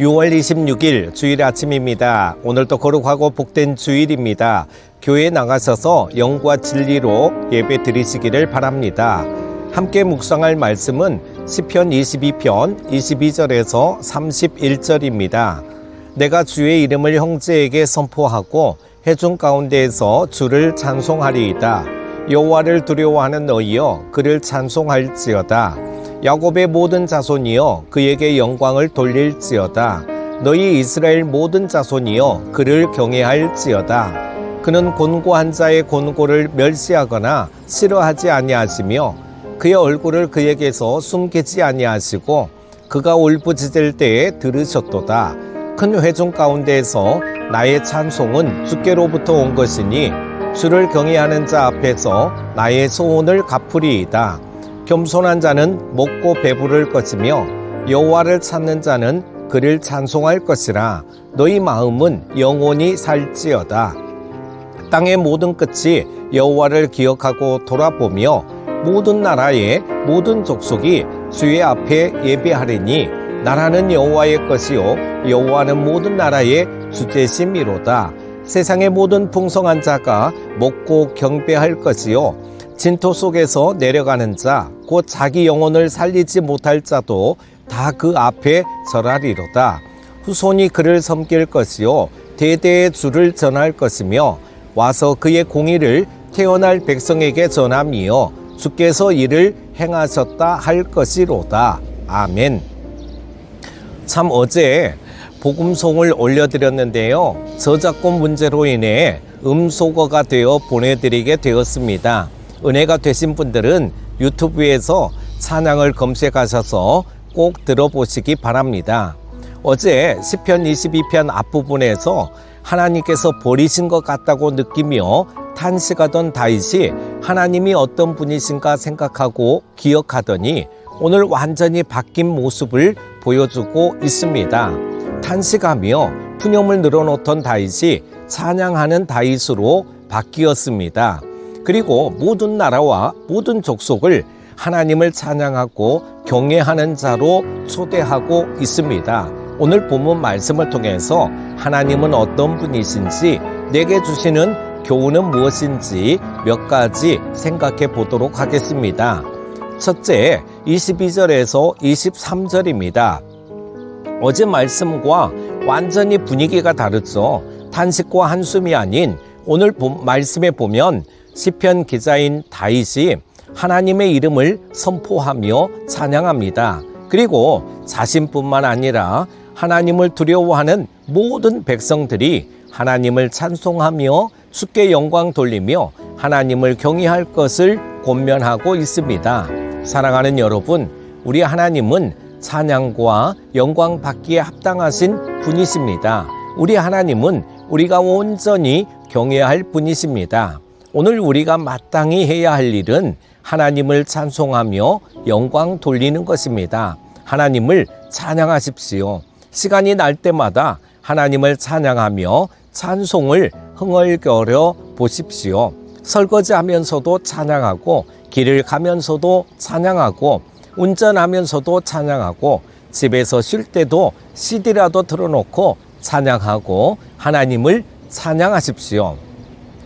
6월 26일 주일 아침입니다. 오늘도 거룩하고 복된 주일입니다. 교회에 나가셔서 영과 진리로 예배 드리시기를 바랍니다. 함께 묵상할 말씀은 시편 22편 22절에서 31절입니다. 내가 주의 이름을 형제에게 선포하고 해중 가운데에서 주를 찬송하리이다. 여호와를 두려워하는 너희여 그를 찬송할지어다. 야곱의 모든 자손이여 그에게 영광을 돌릴지어다. 너희 이스라엘 모든 자손이여 그를 경외할지어다. 그는 곤고한 자의 곤고를 멸시하거나 싫어하지 아니하시며 그의 얼굴을 그에게서 숨기지 아니하시고 그가 울부짖을 때에 들으셨도다. 큰 회중 가운데에서 나의 찬송은 주께로부터 온 것이니 주를 경외하는 자 앞에서 나의 소원을 갚으리이다. 겸손한 자는 먹고 배부를 것이며 여호와를 찾는 자는 그를 찬송할 것이라 너희 마음은 영원히 살지어다. 땅의 모든 끝이 여호와를 기억하고 돌아보며 모든 나라의 모든 족속이 주의 앞에 예배하리니 나라는 여호와의 것이요 여호와는 모든 나라의 주제심이로다. 세상의 모든 풍성한 자가 먹고 경배할 것이요 진토 속에서 내려가는 자, 곧 자기 영혼을 살리지 못할 자도 다 그 앞에 절하리로다. 후손이 그를 섬길 것이요 대대의 주를 전할 것이며 와서 그의 공의를 태어날 백성에게 전함이요 주께서 이를 행하셨다 할 것이로다. 아멘. 참 어제 복음송을 올려드렸는데요. 저작권 문제로 인해 음소거가 되어 보내드리게 되었습니다. 은혜가 되신 분들은 유튜브에서 찬양을 검색하셔서 꼭 들어보시기 바랍니다. 어제 시편 22편 앞부분에서 하나님께서 버리신 것 같다고 느끼며 탄식하던 다윗이 하나님이 어떤 분이신가 생각하고 기억하더니 오늘 완전히 바뀐 모습을 보여주고 있습니다. 탄식하며 푸념을 늘어놓던 다윗이 찬양하는 다윗으로 바뀌었습니다. 그리고 모든 나라와 모든 족속을 하나님을 찬양하고 경외하는 자로 초대하고 있습니다. 오늘 본문 말씀을 통해서 하나님은 어떤 분이신지 내게 주시는 교훈은 무엇인지 몇 가지 생각해 보도록 하겠습니다. 첫째, 22절에서 23절입니다. 어제 말씀과 완전히 분위기가 다르죠. 탄식과 한숨이 아닌 오늘 말씀에 보면 시편 기자인 다윗이 하나님의 이름을 선포하며 찬양합니다. 그리고 자신뿐만 아니라 하나님을 두려워하는 모든 백성들이 하나님을 찬송하며 주께 영광 돌리며 하나님을 경외할 것을 권면하고 있습니다. 사랑하는 여러분, 우리 하나님은 찬양과 영광 받기에 합당하신 분이십니다. 우리 하나님은 우리가 온전히 경외할 분이십니다. 오늘 우리가 마땅히 해야 할 일은 하나님을 찬송하며 영광 돌리는 것입니다. 하나님을 찬양하십시오. 시간이 날 때마다 하나님을 찬양하며 찬송을 흥얼거려 보십시오. 설거지 하면서도 찬양하고 길을 가면서도 찬양하고 운전하면서도 찬양하고 집에서 쉴 때도 CD라도 틀어놓고 찬양하고 하나님을 찬양하십시오.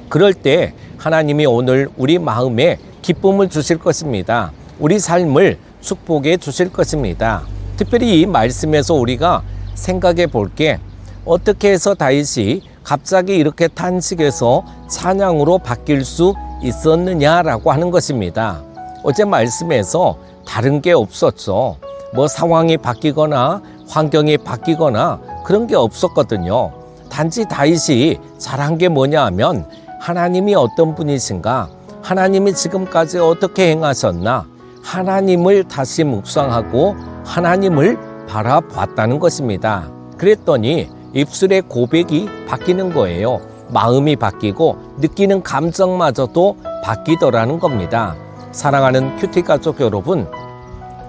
그럴 때 하나님이 오늘 우리 마음에 기쁨을 주실 것입니다. 우리 삶을 축복해 주실 것입니다. 특별히 이 말씀에서 우리가 생각해 볼 게 어떻게 해서 다윗이 갑자기 이렇게 탄식해서 찬양으로 바뀔 수 있었느냐라고 하는 것입니다. 어제 말씀에서 다른 게 없었죠. 뭐 상황이 바뀌거나 환경이 바뀌거나 그런 게 없었거든요. 단지 다윗이 잘한 게 뭐냐 하면 하나님이 어떤 분이신가, 하나님이 지금까지 어떻게 행하셨나, 하나님을 다시 묵상하고 하나님을 바라봤다는 것입니다. 그랬더니 입술의 고백이 바뀌는 거예요. 마음이 바뀌고 느끼는 감정마저도 바뀌더라는 겁니다. 사랑하는 큐티 가족 여러분,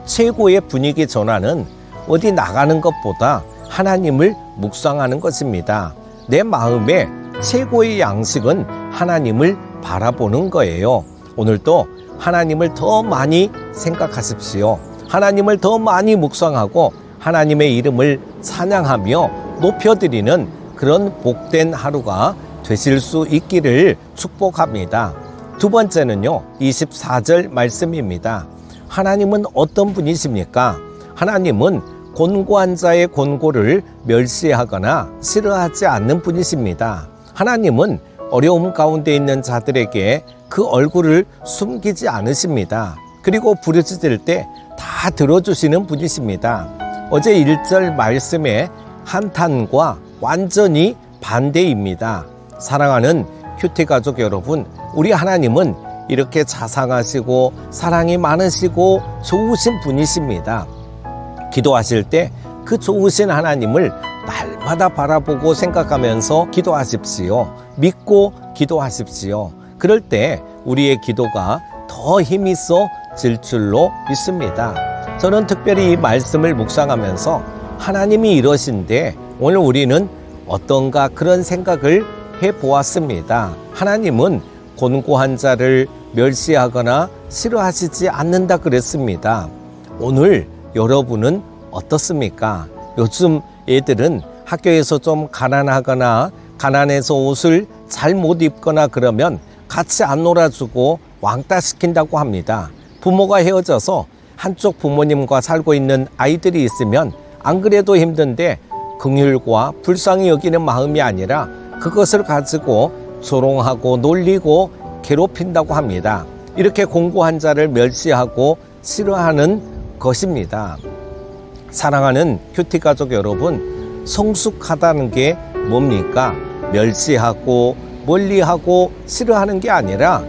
최고의 분위기 전환은 어디 나가는 것보다 하나님을 묵상하는 것입니다. 내 마음의 최고의 양식은 하나님을 바라보는 거예요. 오늘도 하나님을 더 많이 생각하십시오. 하나님을 더 많이 묵상하고 하나님의 이름을 찬양하며 높여드리는 그런 복된 하루가 되실 수 있기를 축복합니다. 두 번째는요, 24절 말씀입니다. 하나님은 어떤 분이십니까? 하나님은 곤고한 자의 곤고를 멸시하거나 싫어하지 않는 분이십니다. 하나님은 어려움 가운데 있는 자들에게 그 얼굴을 숨기지 않으십니다. 그리고 부르짖을 때 다 들어주시는 분이십니다. 어제 1절 말씀의 한탄과 완전히 반대입니다. 사랑하는 큐티 가족 여러분, 우리 하나님은 이렇게 자상하시고 사랑이 많으시고 좋으신 분이십니다. 기도하실 때 그 좋으신 하나님을 날마다 바라보고 생각하면서 기도하십시오. 믿고 기도하십시오. 그럴 때 우리의 기도가 더 힘있어 질 줄로 믿습니다. 저는 특별히 이 말씀을 묵상하면서 하나님이 이러신데 오늘 우리는 어떤가 그런 생각을 해 보았습니다. 하나님은 곤고한 자를 멸시하거나 싫어하시지 않는다 그랬습니다. 오늘 여러분은 어떻습니까? 요즘 애들은 학교에서 좀 가난하거나 가난해서 옷을 잘 못 입거나 그러면 같이 안 놀아주고 왕따 시킨다고 합니다. 부모가 헤어져서 한쪽 부모님과 살고 있는 아이들이 있으면 안 그래도 힘든데 긍휼과 불쌍히 여기는 마음이 아니라 그것을 가지고 조롱하고 놀리고 괴롭힌다고 합니다. 이렇게 공고한 자를 멸시하고 싫어하는 것입니다. 사랑하는 큐티 가족 여러분, 성숙하다는 게 뭡니까? 멸시하고 멀리하고 싫어하는 게 아니라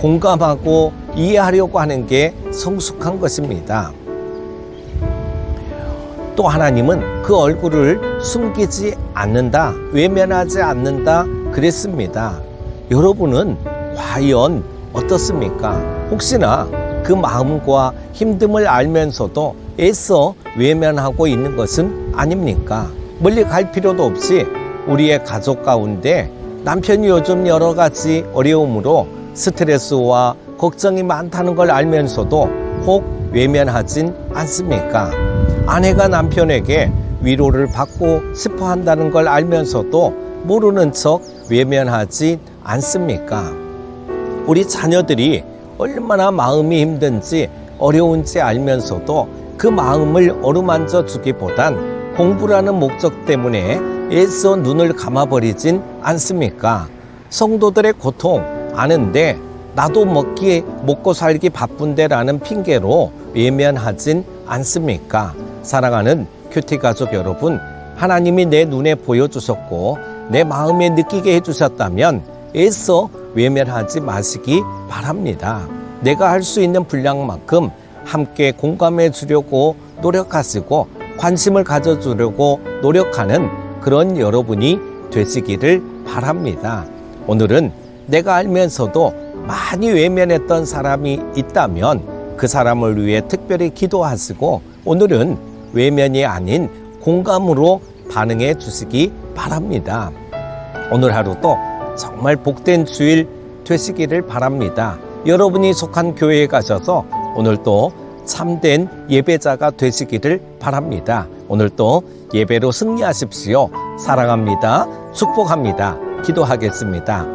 공감하고 이해하려고 하는 게 성숙한 것입니다. 또 하나님은 그 얼굴을 숨기지 않는다, 외면하지 않는다 그랬습니다. 여러분은 과연 어떻습니까? 혹시나 그 마음과 힘듦을 알면서도 애써 외면하고 있는 것은 아닙니까? 멀리 갈 필요도 없이 우리의 가족 가운데 남편이 요즘 여러 가지 어려움으로 스트레스와 걱정이 많다는 걸 알면서도 혹 외면하진 않습니까? 아내가 남편에게 위로를 받고 싶어 한다는 걸 알면서도 모르는 척 외면하지 않습니까? 우리 자녀들이 얼마나 마음이 힘든지 어려운지 알면서도 그 마음을 어루만져 주기보단 공부라는 목적 때문에 애써 눈을 감아버리진 않습니까? 성도들의 고통 아는데 나도 먹기 먹고 살기 바쁜데라는 핑계로 외면하진 않습니까? 사랑하는 큐티 가족 여러분, 하나님이 내 눈에 보여주셨고 내 마음에 느끼게 해주셨다면 애써 외면하지 마시기 바랍니다. 내가 할 수 있는 분량만큼 함께 공감해 주려고 노력하시고 관심을 가져주려고 노력하는 그런 여러분이 되시기를 바랍니다. 오늘은 내가 알면서도 많이 외면했던 사람이 있다면 그 사람을 위해 특별히 기도하시고 오늘은 외면이 아닌 공감으로 반응해 주시기 바랍니다. 오늘 하루도 정말 복된 주일 되시기를 바랍니다. 여러분이 속한 교회에 가셔서 오늘도 참된 예배자가 되시기를 바랍니다. 오늘도 예배로 승리하십시오. 사랑합니다. 축복합니다. 기도하겠습니다.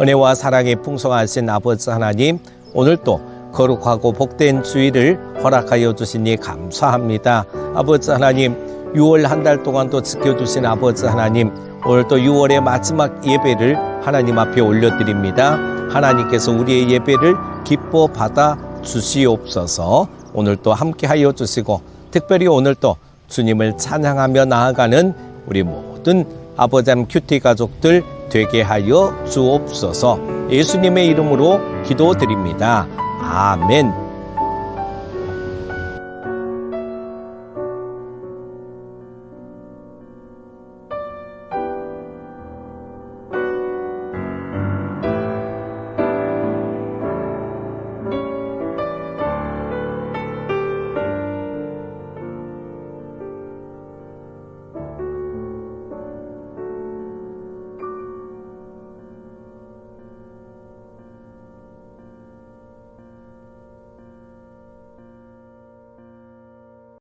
은혜와 사랑이 풍성하신 아버지 하나님, 오늘도 거룩하고 복된 주일을 허락하여 주시니 감사합니다. 아버지 하나님, 6월 한 달 동안도 지켜주신 아버지 하나님, 오늘도 6월의 마지막 예배를 하나님 앞에 올려드립니다. 하나님께서 우리의 예배를 기뻐 받아 주시옵소서 오늘도 함께 하여 주시고 특별히 오늘도 주님을 찬양하며 나아가는 우리 모든 아버지함 큐티 가족들 되게 하여 주옵소서 예수님의 이름으로 기도드립니다. 아멘.